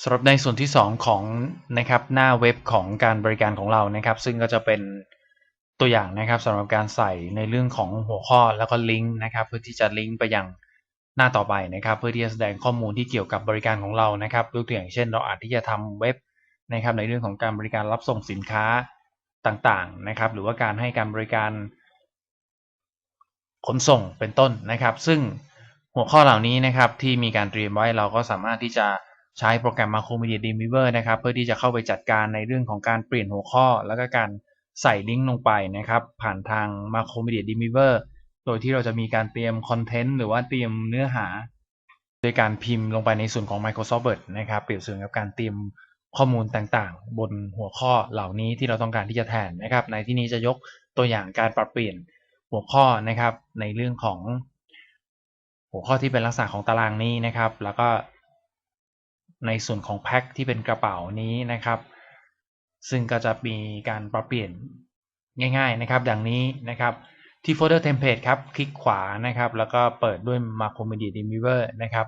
สำหรับในส่วนที่ 2 ของนะครับหน้าเว็บของการบริการของเรานะครับ ซึ่งก็จะเป็นตัวอย่างนะครับสำหรับการใส่ในเรื่องของหัวข้อแล้วก็ลิงก์นะครับ เพื่อที่จะลิงก์ไปยังหน้าต่อไปนะครับ เพื่อที่จะแสดงข้อมูลที่เกี่ยวกับบริการของเรานะครับยกตัวอย่างเช่น เราอาจที่จะทำเว็บนะครับ ในเรื่องของการบริการรับส่งสินค้าต่างๆนะครับ หรือว่าการให้การบริการขนส่งเป็นต้นนะครับ ซึ่งหัวข้อเหล่านี้นะครับที่มีการเตรียมไว้เราก็สามารถที่จะ ใช้โปรแกรม Macromedia Dreamweaver นะครับ เพื่อที่จะเข้าไปจัดการในเรื่องของการเปลี่ยนหัวข้อ แล้วก็การใส่ลิงก์ลงไปนะครับ ผ่านทาง Macromedia Dreamweaver โดยที่เราจะมีการเตรียมคอนเทนต์หรือว่าเตรียมเนื้อหา โดยการพิมพ์ลงไปในส่วนของ Microsoft Word นะครับ เปรียบเสมือนกับการเตรียมข้อมูลต่างๆ บนหัวข้อเหล่านี้ที่เราต้องการที่จะแทนนะครับ ในที่นี้จะยกตัวอย่างการปรับเปลี่ยนหัวข้อนะครับ ในเรื่องของ หัวข้อที่เป็นลักษณะของตารางนี้นะครับ แล้วก็ ในส่วนของแพ็คที่เป็นกระเป๋านี้นะครับ ซึ่งก็จะมีการปรับเปลี่ยนง่าย ๆนะครับ ดังนี้นะครับที่โฟลเดอร์เทมเพลตครับ คลิกขวานะครับ แล้วก็เปิดด้วย Macromedia Dreamweaver นะครับ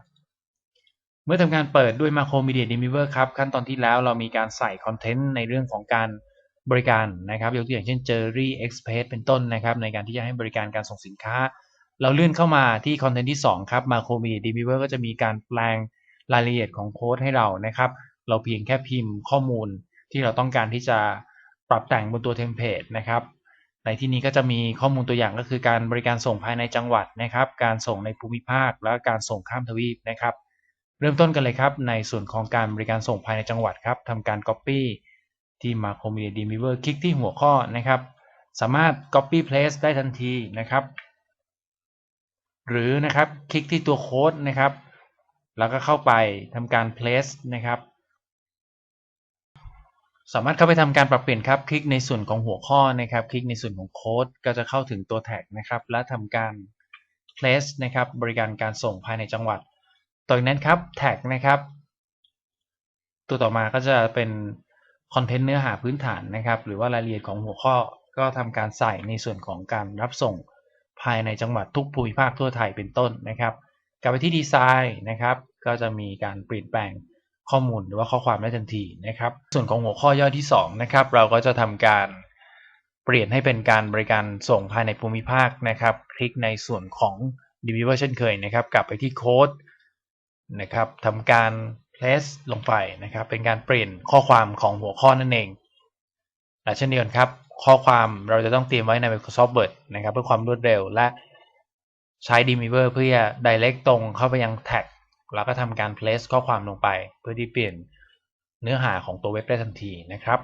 เมื่อทำการเปิดด้วย Macromedia Dreamweaver ครับ ขั้นตอนที่แล้วเรามีการใส่คอนเทนต์ในเรื่องของการบริการนะครับ ยกตัวอย่างเช่น Jerry Express เป็นต้นนะครับ ในการที่จะให้บริการการส่งสินค้า เราเลื่อนเข้ามาที่คอนเทนต์ที่ 2 ครับ Macromedia Dreamweaver ก็จะมีการแปลง รายละเอียดของโค้ดให้เรานะครับ เราเพียงแค่พิมพ์ข้อมูลที่เราต้องการที่จะปรับแต่งบนตัวเทมเพลตนะครับ ในที่นี้ก็จะมีข้อมูลตัวอย่างก็คือการบริการส่งภายในจังหวัดนะครับ การส่งในภูมิภาค และการส่งข้ามทวีปนะครับ เริ่มต้นกันเลยครับ ในส่วนของการบริการส่งภายในจังหวัดครับทำการ Copy ที่ Macromedia Dreamweaver คลิกที่หัวข้อนะครับ สามารถ Copy Paste ได้ทันทีนะครับ หรือนะครับคลิกที่ตัวโค้ดนะครับ แล้วก็เข้าไปทำการ place นะครับ สามารถเข้าไปทำการปรับเปลี่ยนครับ คลิกในส่วนของหัวข้อนะครับ คลิกในส่วนของโค้ดก็จะเข้าถึงตัวแท็กนะครับ และทำการ place นะครับบริการการส่งภายในจังหวัดต่อจากนั้นครับแท็กนะครับ ตัวต่อมาก็จะเป็นคอนเทนต์เนื้อหาพื้นฐานนะครับ หรือว่ารายละเอียดของหัวข้อก็ทำการใส่ในส่วนของการรับส่งภายในจังหวัดทุกภูมิภาคทั่วไทยเป็นต้นนะครับ กลับไปที่ดีไซน์นะครับ ก็จะมีการเปลี่ยนแปลงข้อมูลหรือว่าข้อความได้ทันทีนะครับ ส่วนของหัวข้อย่อยที่2นะครับเราก็จะทำการเปลี่ยนให้เป็นการบริการส่งภายในภูมิภาคนะครับ คลิกในส่วนของ Deliver เช่นเคยนะครับ กลับไปที่โค้ดนะครับทำการ place ลงไปนะครับ เป็นการเปลี่ยนข้อความของหัวข้อนั่นเองและเช่นเดียวกันครับ ข้อความเราจะต้องเตรียมไว้ใน Microsoft Word นะครับ เพื่อความรวดเร็วและใช้ Dreamweaver เพื่อ direct ตรงเข้าไปยังแท็ก แล้วก็ทำการ place ข้อความลงไป เพื่อที่เปลี่ยนเนื้อหาของตัวเว็บได้ทันทีนะครับ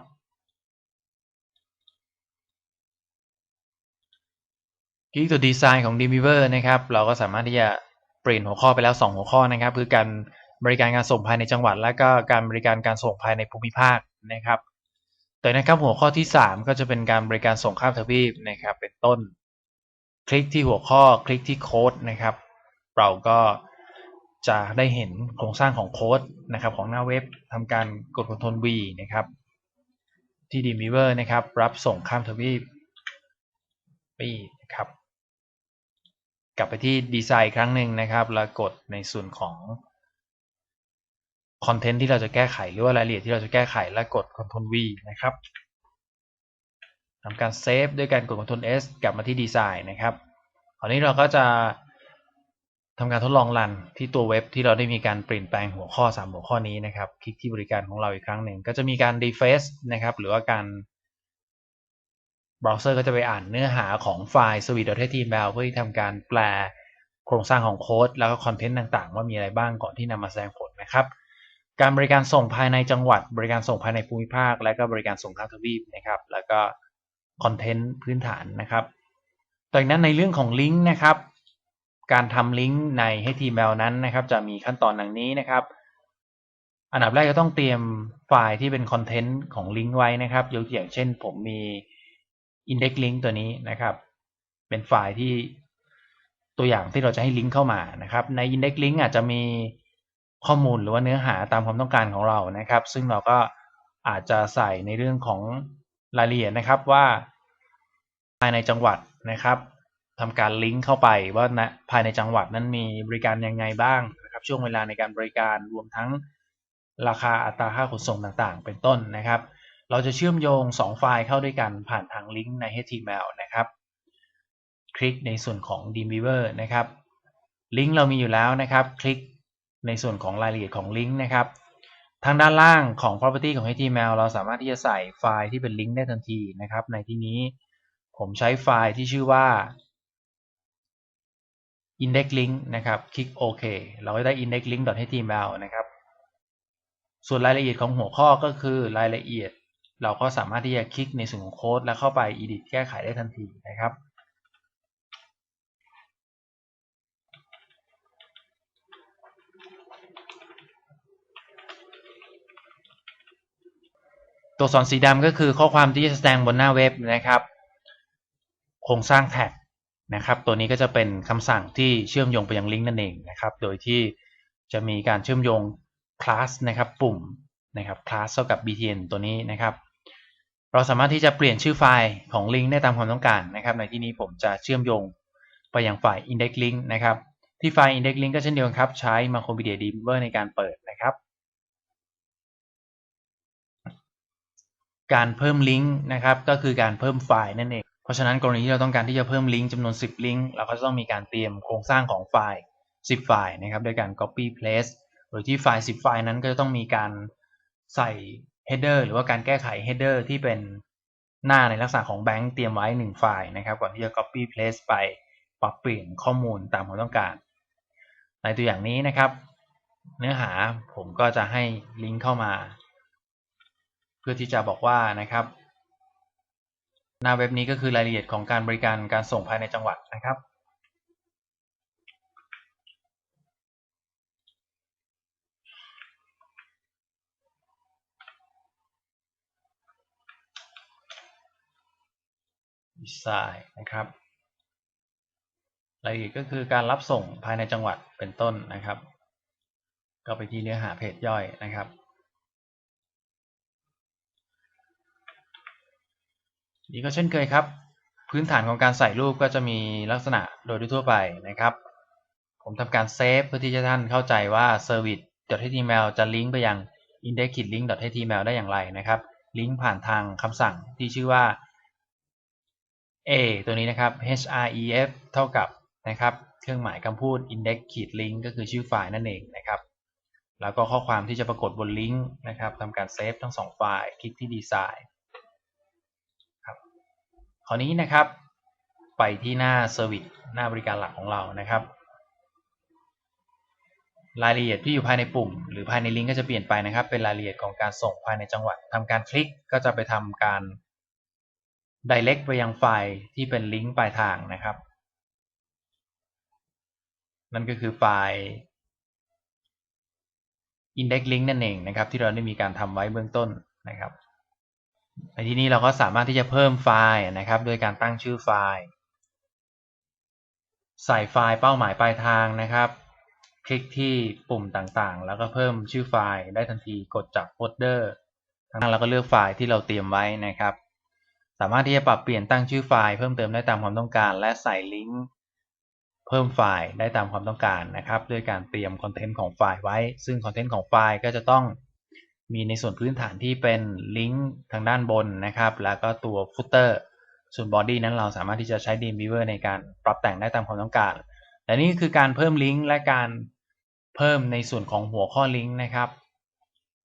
กิ๊กตัวดีไซน์ของ Dreamweaver นะครับ เราก็สามารถที่จะเปลี่ยนหัวข้อไปแล้ว 2 หัวข้อนะครับ คือการบริการการส่งภายในจังหวัด และก็การบริการการส่งภายในภูมิภาคนะครับแต่นะครับหัวข้อที่ 3 ก็จะเป็นการบริการส่งข้ามทวีปนะครับ เป็นต้น คลิกที่หัวข้อคลิกที่โค้ดนะครับ เราก็ จะได้เห็นโครงสร้างของโค้ดนะครับของหน้าเว็บทำการกด Ctrl V นะครับ ที่ Dreamweaver นะครับ รับส่งข้ามทวีปปีนะครับ กลับไปที่ดีไซน์ครั้งหนึ่งนะครับ แล้วกดในส่วนของคอนเทนต์ที่เราจะแก้ไขหรือว่ารายละเอียดที่เราจะแก้ไขและกด Ctrl V นะครับทำการเซฟด้วยการกด Ctrl S กลับมาที่ดีไซน์นะครับคราวนี้เราก็จะ ทำการทดลองรันที่ตัวเว็บที่เราได้มีการเปลี่ยนแปลงหัวข้อ 3 หัวข้อนี้นะครับ คลิกที่บริการของเราอีกครั้งหนึ่ง ก็จะมีการ deface นะครับ หรือว่าการเบราว์เซอร์ก็จะไปอ่านเนื้อหาของไฟล์ sweet.html เพื่อที่ทำการแปลโครงสร้างของโค้ด แล้วก็คอนเทนต์ต่างๆ ว่ามีอะไรบ้างก่อนที่นำมาแสดงผลนะครับ การบริการส่งภายในจังหวัด บริการส่งภายในภูมิภาค และก็บริการส่งข้ามทวีปนะครับ แล้วก็คอนเทนต์พื้นฐานนะครับต่อจากนั้นในเรื่องของลิงก์นะครับ การทำลิงก์ใน HTML นั้นนะครับ จะมีขั้นตอนดังนี้นะครับ อันดับแรกก็ต้องเตรียมไฟล์ที่เป็นคอนเทนต์ของลิงก์ไว้นะครับยกตัวอย่างเช่นผมมี index link ตัวนี้นะครับ เป็นไฟล์ที่ตัวอย่างที่เราจะให้ลิงก์เข้ามานะครับ ใน index link อาจจะมีข้อมูลหรือว่าเนื้อหาตามความต้องการของเรานะครับ ซึ่งเราก็อาจจะใส่ในเรื่องของรายละเอียดนะครับว่าภายในจังหวัดนะครับ ทำการลิงก์เข้าไปว่าณภายในจังหวัดนั้นมีบริการยังไงบ้างนะครับ ช่วงเวลาในการบริการรวมทั้งราคาอัตราค่าขนส่งต่างๆ เป็นต้นนะครับ เราจะเชื่อมโยง 2 ไฟล์เข้าด้วยกันผ่านทางลิงก์ใน HTML นะครับ คลิกในส่วนของ Dreamweaver นะครับ ลิงก์เรามีอยู่แล้วนะครับ คลิกในส่วนของรายละเอียดของลิงก์นะครับ ทางด้านล่างของ property ของ HTML เราสามารถที่จะใส่ไฟล์ที่เป็นลิงก์ได้ทันทีนะครับ ในที่นี้ผมใช้ไฟล์ที่ชื่อว่า index link นะครับ คลิกโอเคเราก็ได้ index link html นะครับ ส่วนรายละเอียดของหัวข้อก็คือรายละเอียด เราก็สามารถที่จะคลิกในส่วนของโค้ดแล้วเข้าไป edit แก้ไขได้ทันทีนะครับตัวสอนสีดำก็คือข้อความที่จะแสดงบนหน้าเว็บนะครับ โครงสร้างแท็ก นะครับ ตัวนี้ก็จะเป็นคำสั่งที่เชื่อมโยงไปยังลิงก์นั่นเองนะครับ โดยที่จะมีการเชื่อมโยงคลาสนะครับปุ่มนะครับคลาสเท่ากับ btn ตัวนี้นะครับ เราสามารถที่จะเปลี่ยนชื่อไฟล์ของลิงก์ได้ตามความต้องการนะครับ ในที่นี้ผมจะเชื่อมโยงไปยังฝ่าย index link นะครับ ที่ไฟล์ index link ก็เช่นเดียวกันครับ ใช้ macromedia Dreamer ในการเปิดนะครับ การเพิ่มลิงก์นะครับ ก็คือการเพิ่มไฟล์นั่นเอง ราะฉะนั้นกรณีที่เราต้องการที่จะเพิ่มลิงก์จำนวน 10 ลิงก์เราก็จะต้องมีการเตรียมโครงสร้างของไฟล์ 10 ไฟล์นะครับโดยการ copy paste โดยที่ไฟล์ 10 ไฟล์นั้นก็จะต้องมีการใส่ header หรือว่าการแก้ไข header ที่เป็นหน้าในลักษณะของ bank เตรียมไว้ 1 ไฟล์นะครับก่อนที่จะ copy paste ไปปรับเปลี่ยนข้อมูลตามความต้องการ ในตัวอย่างนี้นะครับ เนื้อหาผมก็จะให้ลิงก์เข้ามา เพื่อที่จะบอกว่านะครับ หน้าเว็บนี้ก็คือรายละเอียดของการบริการการส่งภายในจังหวัดนะครับ ดีไซน์นะครับ รายละเอียดก็คือการรับส่งภายในจังหวัดเป็นต้นนะครับ ก็ไปที่เนื้อหาเพจย่อยนะครับ นี่ก็เช่นเคยครับ พื้นฐานของการใส่รูปก็จะมีลักษณะโดยทั่วไปนะครับ ผมทำการเซฟเพื่อที่จะท่านเข้าใจว่า service.html จะลิงก์ไปยัง index.link.html ได้อย่างไรนะครับ ลิงก์ผ่านทางคำสั่งที่ชื่อว่า a ตัวนี้นะครับ href เท่ากับนะครับ เครื่องหมายคำพูด index ขีด link ก็คือชื่อไฟล์นั่นเองนะครับแล้วก็ข้อความที่จะปรากฏบนลิงก์นะครับทำการเซฟทั้งสองไฟล์ คลิกที่ดีไซน์ ราวนี้นะครับ ไปที่หน้า Service หน้าบริการหลักของเรานะครับ รายละเอียดที่อยู่ภายในปุ่ม หรือภายในลิงก์ก็จะเปลี่ยนไปนะครับ เป็นรายละเอียดของการส่งภายในจังหวัดทำการคลิกก็จะไปทำการ direct ไปยังไฟล์ที่เป็นลิงก์ปลายทางนะครับ นั่นก็คือไฟล์ index link นั่นเองนะครับ ที่เราได้มีการทำไว้เบื้องต้นนะครับ ในที่นี้เราก็สามารถที่จะเพิ่มไฟล์นะครับ โดยการตั้งชื่อไฟล์ ใส่ไฟล์เป้าหมายปลายทางนะครับ คลิกที่ปุ่มต่างๆ แล้วก็เพิ่มชื่อไฟล์ได้ทันทีกดจากโฟลเดอร์ทางนั้นเราก็เลือกไฟล์ที่เราเตรียมไว้นะครับ สามารถที่จะปรับเปลี่ยนตั้งชื่อไฟล์เพิ่มเติมได้ตามความต้องการ และใส่ลิงก์เพิ่มไฟล์ได้ตามความต้องการนะครับ ด้วยการเตรียมคอนเทนต์ของไฟล์ไว้ ซึ่งคอนเทนต์ของไฟล์ก็จะต้อง มีในส่วนพื้นฐานที่เป็นลิงก์ทางด้านบนนะครับ แล้วก็ตัวฟุตเตอร์ส่วนบอดี้นั้นเราสามารถที่จะใช้ Dreamweaver ในการปรับแต่งได้ตามความต้องการ และนี่คือการเพิ่มลิงก์และการเพิ่มในส่วนของหัวข้อลิงก์นะครับ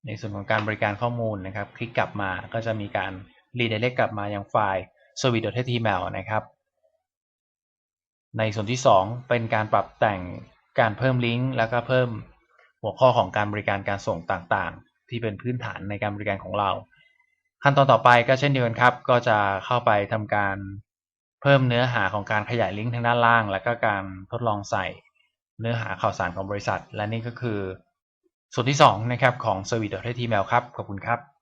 ในส่วนของการบริการข้อมูลนะครับ คลิกกลับมาก็จะมีการ redirect กลับมายังไฟล์ service.html นะครับ ในส่วนที่ 2 เป็นการปรับแต่งการเพิ่มลิงก์แล้วก็เพิ่มหัวข้อของการบริการการส่งต่าง ที่เป็นพื้นฐานในการบริการของเรา ขั้นตอนต่อไปก็เช่นเดียวกันครับ ก็จะเข้าไปทำการเพิ่มเนื้อหาของการขยายลิงก์ทางด้านล่าง แล้วก็การทดลองใส่เนื้อหาข่าวสารของบริษัท และนี่ก็คือ ส่วนที่2นะครับของ service.html ครับขอบคุณครับ